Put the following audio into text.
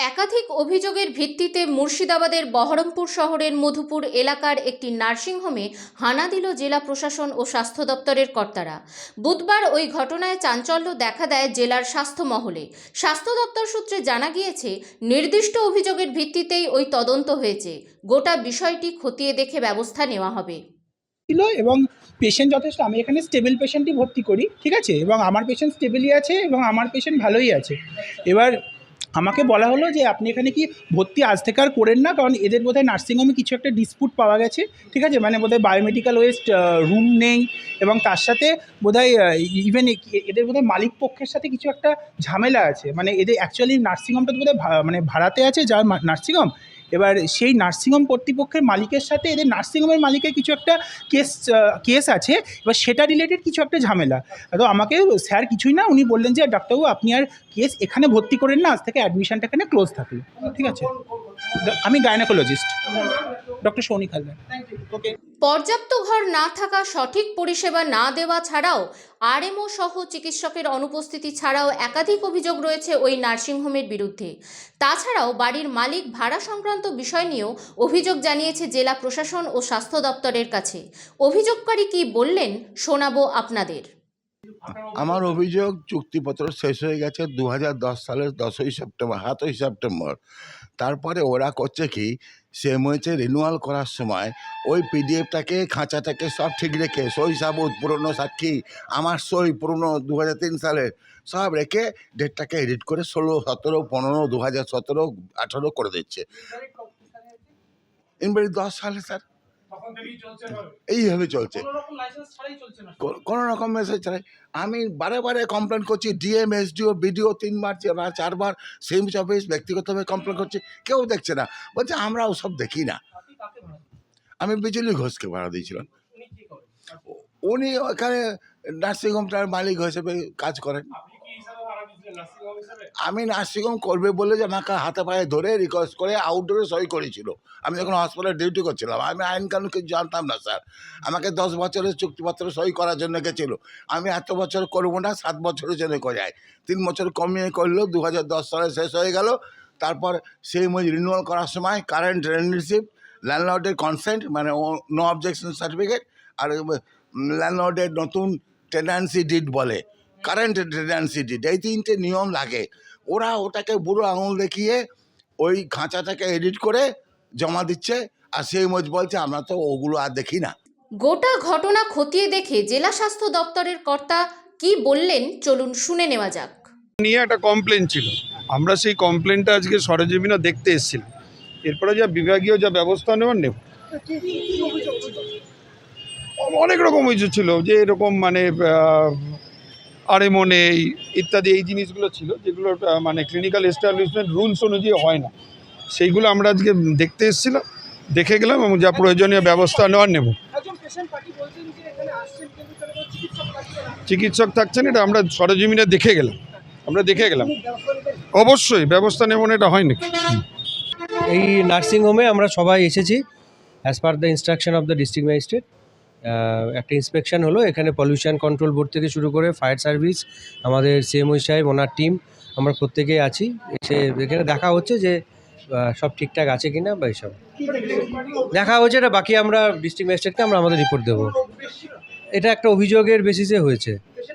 একাধিক অভিযোগের ভিত্তিতে মুর্শিদাবাদের বহরমপুর শহরের মধুপুর এলাকার একটি নার্সিংহোমে হানা দিল জেলা প্রশাসন ও স্বাস্থ্য দপ্তরের কর্তারা। বুধবার ওই ঘটনায় চাঞ্চল্য দেখা দেয় জেলার স্বাস্থ্য মহলে। স্বাস্থ্য দপ্তর সূত্রে জানা গিয়েছে, নির্দিষ্ট অভিযোগের ভিত্তিতেই ওই তদন্ত হয়েছে। গোটা বিষয়টি খতিয়ে দেখে ব্যবস্থা নেওয়া হবে। এবং পেশেন্ট যথেষ্ট, আমি এখানে স্টেবল পেশেন্টই ভর্তি করি, ঠিক আছে? এবং আমার পেশেন্ট স্টেবলই আছে এবং আমার পেশেন্ট ভালোই আছে। এবার আমাকে বলা হলো যে আপনি এখানে কি ভর্তি আজ থেকে আর করেন না, কারণ এদের বোধহয় নার্সিংহোমে কিছু একটা ডিসপুট পাওয়া গেছে, ঠিক আছে? মানে বোধহয় বায়োমেডিক্যাল ওয়েস্ট রুম নেই এবং তার সাথে বোধহয় ইভেন এদের বোধহয় মালিক পক্ষের সাথে কিছু একটা ঝামেলা আছে। মানে এদের অ্যাকচুয়ালি নার্সিংহোমটা তো বোধহয় মানে ভাড়াতে আছে, যার নার্সিংহোম এবার সেই নার্সিংহোম কর্তৃপক্ষের মালিকের সাথে এদের নার্সিংহোমের মালিকের কিছু একটা কেস কেস আছে, এবার সেটা রিলেটেড কিছু একটা ঝামেলা। তো আমাকে স্যার কিছুই না, উনি বললেন যে, ডাক্তারবাবু, আপনি আর কেস এখানে ভর্তি করেন না, আজ থেকে অ্যাডমিশনটা এখানে ক্লোজ থাকল ঠিক আছে? আমি গাইনোকোলজিস্ট। ডক্টর সৌনিক হালদার পর্যাপ্ত ঘর না থাকা সঠিক পরিষেবা না দেওয়া ছাড়াও আরএমও সহ চিকিৎসকের অনুপস্থিতি ছাড়াও একাধিক অভিযোগ রয়েছে ওই নার্সিংহোমের বিরুদ্ধে। তাছাড়াও বাড়ির মালিক ভাড়া সংক্রান্ত বিষয় নিয়েও অভিযোগ জানিয়েছে জেলা প্রশাসন ও স্বাস্থ্য দপ্তরের কাছে। অভিযোগকারী কি বললেন শোনাবো আপনাদের। আমার অভিযোগ চুক্তিপত্র শেষ হয়ে গেছে দু হাজার দশ সালের দশই সেপ্টেম্বর সাতই সেপ্টেম্বর। তারপরে ওরা করছে কি সে হচ্ছে রিনুয়াল করার সময় ওই পিডিএফটাকে খাঁচাটাকে সব ঠিক রেখে সই সাবুত পুরনো সাক্ষী আমার সই পুরনো দু তিন সালের সব রেখে ডেটটাকে এডিট করে ষোলো সতেরো পনেরো দু হাজার সতেরো আঠারো করে দিচ্ছে। ইনভারি দশ সালে স্যার। এইভাবে চলছে। কোনো রকম মেসেজ ছাড়াই আমি বারে বারে কমপ্লেন করছি ডিএম এসডিও বিডিও তিনবার চারবার চারবার সিমস অফিস ব্যক্তিগতভাবে কমপ্লেন করছি কেউ দেখছে না। বলছে আমরা ওসব দেখি না। আমি বিজলি ঘোষকে ভাড়া দিয়েছিলাম। উনি ওখানে নার্সিংহোমটার মালিক হিসেবে কাজ করেন। আমি নার্সিংহোম করবে বলে যে আমাকে হাতে পায়ে ধরে রিকোয়েস্ট করে আউটডোরে সই করেছিল। আমি যখন হসপিটালে ডিউটি করছিলাম, আমি আইন কানুন কিছু জানতাম না, স্যার। আমাকে দশ বছরের চুক্তিপত্র সই করার জন্য গেছিল। আমি এত বছর করব না, সাত বছরের জন্য করাই তিন বছর কমিয়ে করল দু হাজার দশ সালে শেষ হয়ে গেল। তারপর সেই মজ রিনিউয়াল করার সময় কারেন্ট রেন্ডারশিপ ল্যান্ডলর্ডের কনসেন্ট মানে নো অবজেকশন সার্টিফিকেট আর ল্যান্ডলর্ডের নতুন টেন্ডেন্সি ডিড বলে। কারেন্ট ডিড এই তিনটে নিয়ম লাগে। ওরা ওটাকে বুড়ো আঙুল দেখিয়ে ওই খাঁচাটাকে এডিট করে জমা দিচ্ছে আর সেই মজ বলছে আমরা তো ওগুলো আর দেখি না। গোটা ঘটনা খতিয়ে দেখে জেলা স্বাস্থ্য দপ্তরের কর্তা কি বললেন চলুন শুনে নেওয়া যাক। নিয়ে একটা কমপ্লেন ছিল। আমরা সেই কমপ্লেনটা আজকে সরেজমিনা দেখতে এসেছিলাম। এরপরে যা বিভাগীয় যা ব্যবস্থা নেওয়ার নেব। অনেক রকম অভিযোগ ছিল যে এরকম মানে আরএমও নেই ইত্যাদি এই জিনিসগুলো ছিল যেগুলো মানে ক্লিনিক্যাল এস্টাবলিশমেন্ট রুলস অনুযায়ী হয় না। সেইগুলো আমরা আজকে দেখতে এসেছিলাম দেখে গেলাম এবং যা প্রয়োজনীয় ব্যবস্থা নেওয়ার নেব। চিকিৎসক থাকছেন এটা আমরা সরজমিনে দেখে গেলাম আমরা দেখে গেলাম। অবশ্যই ব্যবস্থা নেব না এটা হয় নাকি? এই নার্সিংহোমে আমরা সবাই এসেছি as per the instruction of the district magistrate একটা ইন্সপেকশন হলো, এখানে পলিউশন কন্ট্রোল বোর্ড থেকে শুরু করে ফায়ার সার্ভিস আমাদের সিএমওই সাহেব, ওনার টিম আমরা প্রত্যেকেই আছি। এসে এখানে দেখা হচ্ছে যে সব ঠিকঠাক আছে কিনা বা এইসব। দেখা হচ্ছে এটা, বাকি আমরা ডিস্ট্রিক্ট ম্যাজিস্ট্রেটকে আমরা আমাদের রিপোর্ট দেবো। এটা একটা অভিযোগের বেসিসে হয়েছে।